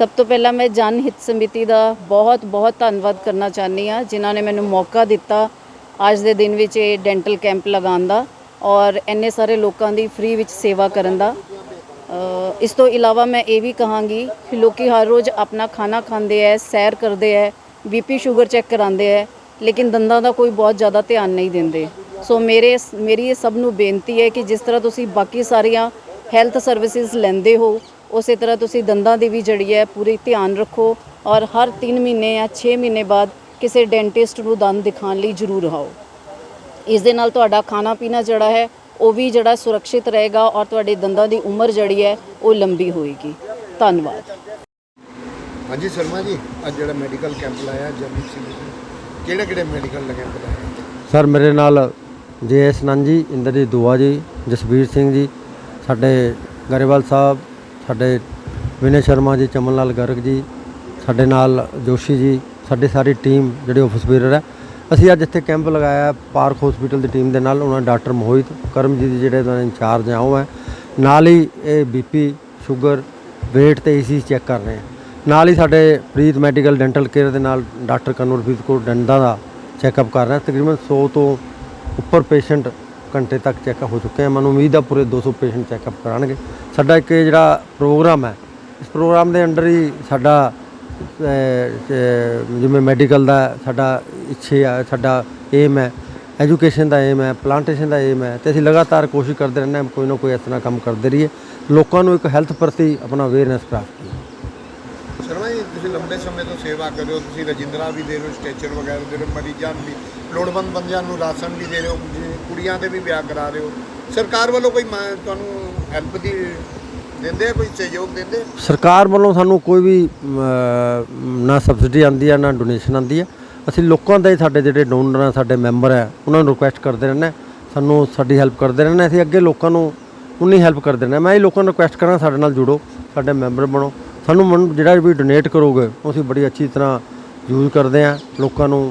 ਸਭ ਤੋਂ ਪਹਿਲਾਂ ਮੈਂ ਜਨ ਹਿੱਤ ਸਮਿਤੀ ਦਾ ਬਹੁਤ ਬਹੁਤ ਧੰਨਵਾਦ ਕਰਨਾ ਚਾਹੁੰਦੀ ਆ ਜਿਨ੍ਹਾਂ ਨੇ ਮੈਨੂੰ ਮੌਕਾ ਦਿੱਤਾ ਅੱਜ ਦੇ ਦਿਨ ਵਿੱਚ ਇਹ ਡੈਂਟਲ ਕੈਂਪ ਲਗਾਉਣ ਦਾ ਔਰ ਇੰਨੇ ਸਾਰੇ ਲੋਕਾਂ ਦੀ ਫ੍ਰੀ ਵਿੱਚ ਸੇਵਾ ਕਰਨ ਦਾ। ਇਸ ਤੋਂ ਇਲਾਵਾ ਮੈਂ ਇਹ ਵੀ ਕਹਾਂਗੀ ਕਿ ਲੋਕੀ ਹਰ ਰੋਜ਼ ਆਪਣਾ ਖਾਣਾ ਖਾਂਦੇ ਐ, ਸੈਰ ਕਰਦੇ ਐ ਬੀਪੀ ਸ਼ੂਗਰ ਚੈੱਕ ਕਰਾਉਂਦੇ ਐ, ਲੇਕਿਨ ਦੰਦਾਂ ਦਾ ਕੋਈ ਬਹੁਤ ਜ਼ਿਆਦਾ ਧਿਆਨ ਨਹੀਂ ਦਿੰਦੇ। ਸੋ ਮੇਰੇ, ਮੇਰੀ ਇਹ ਸਭ ਨੂੰ ਬੇਨਤੀ ਹੈ ਕਿ ਜਿਸ ਤਰ੍ਹਾਂ ਤੁਸੀਂ ਬਾਕੀ ਸਾਰੀਆਂ ਹੈਲਥ ਸਰਵਿਸਿਜ਼ ਲੈਂਦੇ ਹੋ ਉਸੇ ਤਰ੍ਹਾਂ ਤੁਸੀਂ ਦੰਦਾਂ ਦੀ ਵੀ ਜਿਹੜੀ ਹੈ ਪੂਰੀ ਧਿਆਨ ਰੱਖੋ ਔਰ ਹਰ 3 ਮਹੀਨੇ ਜਾਂ 6 ਮਹੀਨੇ ਬਾਅਦ ਕਿਸੇ ਡੈਂਟਿਸਟ ਨੂੰ ਦੰਦ ਦਿਖਾਉਣ ਲਈ ਜ਼ਰੂਰ ਆਓ। ਇਸ ਦੇ ਨਾਲ ਤੁਹਾਡਾ ਖਾਣਾ ਪੀਣਾ ਜਿਹੜਾ ਹੈ ਉਹ ਵੀ ਜਿਹੜਾ ਸੁਰੱਖਿਅਤ ਰਹੇਗਾ ਔਰ ਤੁਹਾਡੇ ਦੰਦਾਂ ਦੀ ਉਮਰ ਜਿਹੜੀ ਹੈ ਉਹ ਲੰਬੀ ਹੋਏਗੀ। ਧੰਨਵਾਦ। ਹਾਂਜੀ ਸ਼ਰਮਾ ਜੀ ਅੱਜ ਜਿਹੜਾ ਮੈਡੀਕਲ ਕੈਂਪ ਲਾਇਆ ਜਮੀਤ ਸਿੰਘ ਜੀ ਕਿਹੜੇ ਕਿਹੜੇ ਮੈਡੀਕਲ ਕੈਂਪ ਲਾਇਆ ਸਰ ਮੇਰੇ ਨਾਲ ਜੇ ਐਸ ਨੰਦ ਜੀ ਇੰਦਰਜੀਤ ਦੁਆ ਜੀ ਜਸਵੀਰ ਸਿੰਘ ਜੀ ਸਾਡੇ ਗਰੇਵਾਲ ਸਾਹਿਬ ਸਾਡੇ ਵਿਨੇ ਸ਼ਰਮਾ ਜੀ ਚਮਨ ਲਾਲ ਗਰਗ ਜੀ, ਸਾਡੇ ਨਾਲ ਜੋਸ਼ੀ ਜੀ, ਸਾਡੀ ਸਾਰੀ ਟੀਮ ਜਿਹੜੀ ਆਫਿਸ ਬੀਰਰ ਹੈ। ਅਸੀਂ ਅੱਜ ਇੱਥੇ ਕੈਂਪ ਲਗਾਇਆ, ਪਾਰਕ ਹਸਪੀਟਲ ਦੀ ਟੀਮ ਦੇ ਨਾਲ, ਉਹਨਾਂ ਡਾਕਟਰ ਮੋਹਿਤ ਕਰਮਜੀਤ ਜੀ ਜਿਹੜੇ ਉਹਨਾਂ ਦੇ ਇੰਚਾਰਜ ਹੈ ਉਹ ਹੈ। ਨਾਲ ਹੀ ਇਹ ਬੀਪੀ ਸ਼ੂਗਰ weight ਤੇ ਈਸੀ ਚੈੱਕ ਕਰ ਰਹੇ ਹੈ ਨਾਲ ਹੀ ਸਾਡੇ ਪ੍ਰੀਤ ਮੈਡੀਕਲ ਡੈਂਟਲ ਕੇਅਰ ਦੇ ਨਾਲ ਡਾਕਟਰ ਕਨਵਰਪ੍ਰੀਤ ਕੌਰ ਡੰਡਾ ਦਾ ਚੈੱਕਅਪ ਕਰ ਰਹੇ। ਹਾਂ ਤਕਰੀਬਨ 100 ਤੋਂ ਉੱਪਰ ਪੇਸ਼ੈਂਟ ਘੰਟੇ ਤੱਕ ਚੈੱਕਅਪ ਹੋ ਚੁੱਕੇ ਹਨ ਮੈਨੂੰ ਉਮੀਦ ਆ ਪੂਰੇ 200 ਪੇਸ਼ੈਂਟ ਚੈੱਕਅਪ ਕਰਾਣਗੇ ਸਾਡਾ ਇੱਕ ਇਹ ਜਿਹੜਾ ਪ੍ਰੋਗਰਾਮ ਹੈ, ਇਸ ਪ੍ਰੋਗਰਾਮ ਦੇ ਅੰਡਰ ਹੀ ਸਾਡਾ ਜਿਵੇਂ ਮੈਡੀਕਲ ਦਾ ਸਾਡਾ ਇੱਛੇ ਆ, ਸਾਡਾ ਏਮ ਹੈ ਐਜੂਕੇਸ਼ਨ ਦਾ ਏਮ ਹੈ ਪਲਾਂਟੇਸ਼ਨ ਦਾ ਏਮ ਹੈ। ਤੇ ਅਸੀਂ ਲਗਾਤਾਰ ਕੋਸ਼ਿਸ਼ ਕਰਦੇ ਰਹਿੰਦੇ ਹਾਂ, ਕੋਈ ਨਾ ਕੋਈ ਇਸ ਤਰ੍ਹਾਂ ਕੰਮ ਕਰਦੇ ਰਹੀਏ। ਲੋਕਾਂ ਨੂੰ ਇੱਕ ਹੈਲਥ ਪ੍ਰਤੀ ਆਪਣਾ ਅਵੇਅਰਨੈਸ ਪ੍ਰਾਪਤ ਕਰੀਏ ਜੀ ਤੁਸੀਂ ਲੰਬੇ ਸਮੇਂ ਤੋਂ ਸੇਵਾ ਕਰ ਰਹੇ ਹੋ ਤੁਸੀਂ ਰਜਿੰਦਰਾ ਵੀ ਦੇ ਰਹੇ ਹੋ ਸਟ੍ਰੈਚਰ ਵਗੈਰਾ ਦੇ ਰਹੇ ਹੋ ਮਰੀਜ਼ਾਂ ਨੂੰ ਵੀ ਲੋੜਵੰਦ ਬੰਦਿਆਂ ਨੂੰ ਰਾਸ਼ਨ ਵੀ ਦੇ ਰਹੇ ਹੋ ਜੀ, ਕੁੜੀਆਂ ਦੇ ਵੀ ਵਿਆਹ ਕਰਾ ਰਹੇ ਹੋ ਸਰਕਾਰ ਵੱਲੋਂ ਕੋਈ ਮ- ਤੁਹਾਨੂੰ ਹੈਲਪ ਦੀ ਦਿੰਦੇ ਆ ਕੋਈ ਸਹਿਯੋਗ ਦਿੰਦੇ ਆ? ਸਰਕਾਰ ਵੱਲੋਂ ਸਾਨੂੰ ਕੋਈ ਵੀ ਅਮ, ਨਾ ਸਬਸਿਡੀ ਆਉਂਦੀ ਹੈ ਨਾ ਡੋਨੇਸ਼ਨ ਆਉਂਦੀ ਹੈ ਅਸੀਂ ਲੋਕਾਂ ਦਾ ਹੀ ਸਾਡੇ ਜਿਹੜੇ ਡੋਨਰ ਆ ਸਾਡੇ ਮੈਂਬਰ ਹੈ ਉਹਨਾਂ ਨੂੰ ਰਿਕੁਐਸਟ ਕਰਦੇ ਰਹਿੰਦੇ ਹਾਂ, ਸਾਨੂੰ ਸਾਡੀ ਹੈਲਪ ਕਰਦੇ ਰਹਿੰਦੇ ਹਾਂ। ਅਸੀਂ ਅੱਗੇ ਲੋਕਾਂ ਨੂੰ ਉਨੀ ਹੈਲਪ ਕਰਦੇ ਰਹਿੰਦੇ ਹਾਂ। ਮੈਂ ਇਹ ਲੋਕਾਂ ਨੂੰ ਰਿਕੁਐਸਟ ਕਰਾਂ ਸਾਡੇ ਨਾਲ ਜੁੜੋ ਸਾਡੇ ਮੈਂਬਰ ਬਣੋ ਸਾਨੂੰ ਮਨ- ਜਿਹੜਾ ਵੀ ਡੋਨੇਟ ਕਰੋਗੇ ਉਹ ਅਸੀਂ ਬੜੀ ਅੱਛੀ ਤਰ੍ਹਾਂ ਯੂਜ਼ ਕਰਦੇ ਆ ਲੋਕਾਂ ਨੂੰ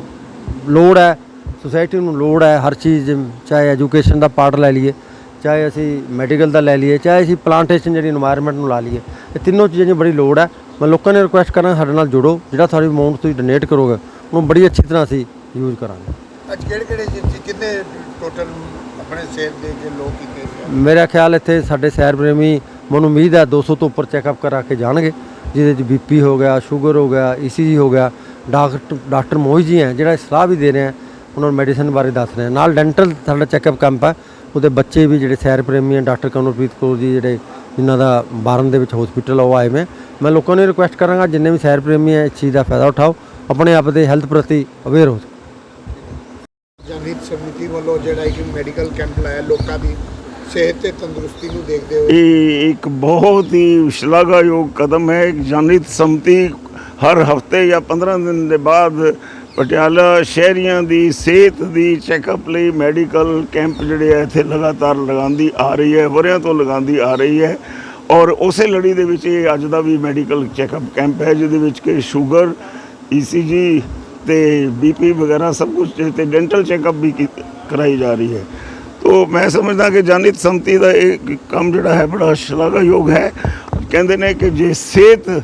ਲੋੜ ਹੈ ਸੁਸਾਇਟੀ ਨੂੰ ਲੋੜ ਹੈ ਹਰ ਚੀਜ਼ ਚਾਹੇ ਐਜੂਕੇਸ਼ਨ ਦਾ ਪਾਰਟ ਲੈ ਲਈਏ ਚਾਹੇ ਅਸੀਂ ਮੈਡੀਕਲ ਦਾ ਲੈ ਲਈਏ ਚਾਹੇ ਅਸੀਂ ਪਲਾਂਟੇਸ਼ਨ ਜਿਹੜੀ এনवायरमेंट ਨੂੰ ਲਾ ਲਈਏ ਇਹ ਤਿੰਨੋਂ ਚੀਜ਼ਾਂ ਦੀ ਬੜੀ ਲੋੜ ਹੈ। ਮੈਂ ਲੋਕਾਂ ਨੇ ਰਿਕੁਐਸਟ ਕਰਾਂ ਸਾਡੇ ਨਾਲ ਜੁੜੋ ਜਿਹੜਾ ਸਾਡੀ ਅਮਾਉਂਟ ਤੁਸੀਂ ਡੋਨੇਟ ਕਰੋਗੇ ਉਹਨੂੰ ਬੜੀ ਅੱਛੀ ਤਰ੍ਹਾਂ ਅਸੀਂ ਯੂਜ਼ ਕਰਾਂਗੇ। ਅੱਜ ਕਿਹੜੇ ਕਿਹੜੇ ਜੀ ਕਿੰਨੇ ਟੋਟਲ ਆਪਣੇ ਸ਼ਹਿਰ ਦੇ ਜੇ ਲੋਕ ਕੀਤੇ ਮੇਰੇ ਖਿਆਲ ਇੱਥੇ ਸਾਡੇ ਸੈਰ ਪ੍ਰੇਮੀ ਮੈਨੂੰ ਉਮੀਦ ਹੈ 200 ਤੋਂ ਉੱਪਰ ਚੈੱਕਅਪ ਕਰਾ ਕੇ ਜਾਣਗੇ, ਜਿਹਦੇ ਚ ਬੀਪੀ ਹੋ ਗਿਆ ਸ਼ੂਗਰ ਹੋ ਗਿਆ ਈਸੀਜੀ ਹੋ ਗਿਆ। ਡਾਕਟਰ ਡਾਕਟਰ ਮੋਹਿਤ ਜੀ ਹੈ, ਜਿਹੜਾ ਸਲਾਹ ਵੀ ਦੇ ਰਹੇ ਹੈ, ਉਹਨਾਂ ਨੂੰ ਮੈਡੀਸਨ ਬਾਰੇ ਦੱਸ ਰਹੇ ਹੈ। ਨਾਲ ਡੈਂਟਲ ਸਾਡਾ ਚੈੱਕਅਪ ਕੈਂਪ ਹੈ, ਉਹਦੇ ਬੱਚੇ ਵੀ ਜਿਹੜੇ ਸੈਰ ਪ੍ਰੇਮੀ ਹੈ, ਡਾਕਟਰ ਕਮਲਪ੍ਰੀਤ ਕੌਰ ਜੀ ਜਿਹੜੇ ਜਿਨ੍ਹਾਂ ਦਾ ਬਾਰਨ ਦੇ ਵਿੱਚ ਹਸਪੀਟਲ ਉਹ ਆਏ ਮੈਂ ਮੈਂ ਲੋਕਾਂ ਨੂੰ ਰਿਕੁਐਸਟ ਕਰਾਂਗਾ, ਜਿੰਨੇ ਵੀ ਸੈਰ ਪ੍ਰੇਮੀ ਹੈ, ਇਸ ਚੀਜ਼ ਦਾ ਫਾਇਦਾ ਉਠਾਓ। ਆਪਣੇ ਆਪ ਦੇ ਹੈਲਥ ਪ੍ਰਤੀ ਅਵੇਅਰ ਹੋ ਜਨਹਿਤ ਸਮਿਤੀ ਵੱਲੋਂ ਜਿਹੜਾ ਇੱਕ ਮੈਡੀਕਲ ਕੈਂਪ ਲਾਇਆ ਲੋਕਾਂ ਦੀ। ਸਿਹਤ ਤੇ ਤੰਦਰੁਸਤੀ ਨੂੰ ਦੇਖਦੇ ਹੋਏ ਇਹ ਇੱਕ ਬਹੁਤ ਹੀ ਸ਼ਲਾਘਾਯੋਗ ਕਦਮ ਹੈ। ਜਨਿਤ ਸੰਮਤੀ ਹਰ ਹਫ਼ਤੇ ਜਾਂ 15 ਦਿਨ ਦੇ ਬਾਅਦ ਪਟਿਆਲਾ ਸ਼ਹਿਰੀਆਂ ਦੀ ਸਿਹਤ ਦੀ ਚੈੱਕਅਪ ਲਈ ਮੈਡੀਕਲ ਕੈਂਪ ਜਿਹੜੇ ਆ, ਇੱਥੇ ਲਗਾਤਾਰ ਲਗਾਉਂਦੀ ਆ ਰਹੀ ਹੈ, ਵਰਿਆਂ ਤੋਂ ਲਗਾਉਂਦੀ ਆ ਰਹੀ ਹੈ। ਔਰ ਉਸੇ ਲੜੀ ਦੇ ਵਿੱਚ ਇਹ ਅੱਜ ਦਾ ਵੀ ਮੈਡੀਕਲ ਚੈੱਕਅਪ ਕੈਂਪ ਹੈ, ਜਿਹਦੇ ਵਿੱਚ ਕਿ ਸ਼ੂਗਰ ਈਸੀਜੀ ਤੇ ਬੀਪੀ ਵਗੈਰਾ ਸਭ ਕੁਝ ਤੇ ਡੈਂਟਲ ਚੈੱਕਅਪ ਵੀ ਕੀ- ਕਰਾਈ ਜਾ ਰਹੀ ਹੈ। ਤੋ ਮੈਂ ਸਮਝਦਾ ਕਿ ਜਨਹਿਤ ਸੰਮਤੀ ਦਾ ਇਹ ਕੰਮ ਜਿਹੜਾ ਹੈ ਬੜਾ ਸ਼ਲਾਘਾਯੋਗ ਹੈ। ਕਹਿੰਦੇ ਨੇ ਕਿ ਜੇ ਸਿਹਤ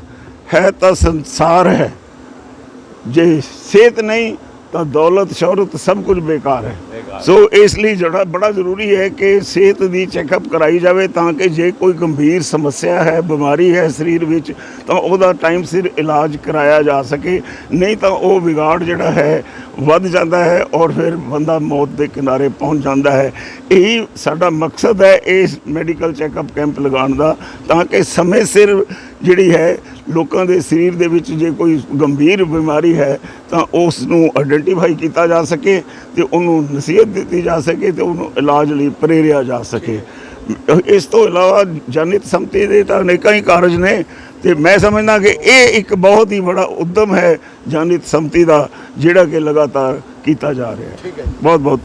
ਹੈ ਤਾਂ ਸੰਸਾਰ ਹੈ। ਜੇ ਸਿਹਤ ਨਹੀਂ ਤਾਂ ਦੌਲਤ, ਸ਼ੌਹਰਤ ਸਭ ਕੁਝ ਬੇਕਾਰ ਹੈ। ਸੋ ਇਸ ਲਈ ਜਿਹੜਾ ਬੜਾ ਜ਼ਰੂਰੀ ਹੈ ਕਿ ਸਿਹਤ ਦੀ ਚੈੱਕਅਪ ਕਰਾਈ ਜਾਵੇ ਤਾਂ ਕਿ ਜੇ ਕੋਈ ਗੰਭੀਰ ਸਮੱਸਿਆ ਹੈ, ਬਿਮਾਰੀ ਹੈ ਸਰੀਰ ਵਿੱਚ, ਤਾਂ ਉਹਦਾ ਟਾਈਮ ਸਿਰ ਇਲਾਜ ਕਰਾਇਆ ਜਾ ਸਕੇ। ਨਹੀਂ ਤਾਂ ਉਹ ਵਿਗਾੜ ਜਿਹੜਾ ਹੈ, ਵੱਧ ਜਾਂਦਾ ਹੈ ਔਰ ਫਿਰ ਬੰਦਾ ਮੌਤ ਦੇ ਕਿਨਾਰੇ ਪਹੁੰਚ ਜਾਂਦਾ ਹੈ। ਇਹੀ ਸਾਡਾ ਮਕਸਦ ਹੈ ਇਸ ਮੈਡੀਕਲ ਚੈੱਕਅਪ ਕੈਂਪ ਲਗਾਉਣ ਦਾ, ਤਾਂ ਕਿ ਸਮੇਂ ਸਿਰ ਜਿਹੜੀ ਹੈ ਲੋਕਾਂ ਦੇ ਸਰੀਰ ਦੇ ਵਿੱਚ ਜੇ ਕੋਈ ਗੰਭੀਰ ਬਿਮਾਰੀ ਹੈ ਤਾਂ ਉਸ ਨੂੰ ਆਇਡੈਂਟੀਫਾਈ ਕੀਤਾ ਜਾ ਸਕੇ ਤੇ ਉਹਨੂੰ ਨਸੀਹਤ ਦਿੱਤੀ ਜਾ ਸਕੇ ਤੇ ਉਹਨੂੰ ਇਲਾਜ ਲਈ ਪ੍ਰੇਰਿਆ ਜਾ ਸਕੇ। ਇਸ ਤੋਂ ਇਲਾਵਾ ਜਨਿਤ ਸੰਮਤੀ ਦੇ ਤਾਂ ਅਨੇਕਾਂ ਹੀ ਕਾਰਜ ਨੇ ਤੇ ਮੈਂ ਸਮਝਦਾ ਕਿ ਇਹ ਇੱਕ ਬਹੁਤ ਹੀ ਬੜਾ ਉਦਮ ਹੈ ਜਨਿਤ ਸੰਮਤੀ ਦਾ ਜਿਹੜਾ ਕਿ ਲਗਾਤਾਰ ਕੀਤਾ ਜਾ ਰਿਹਾ ਹੈ। ਬਹੁਤ ਬਹੁਤ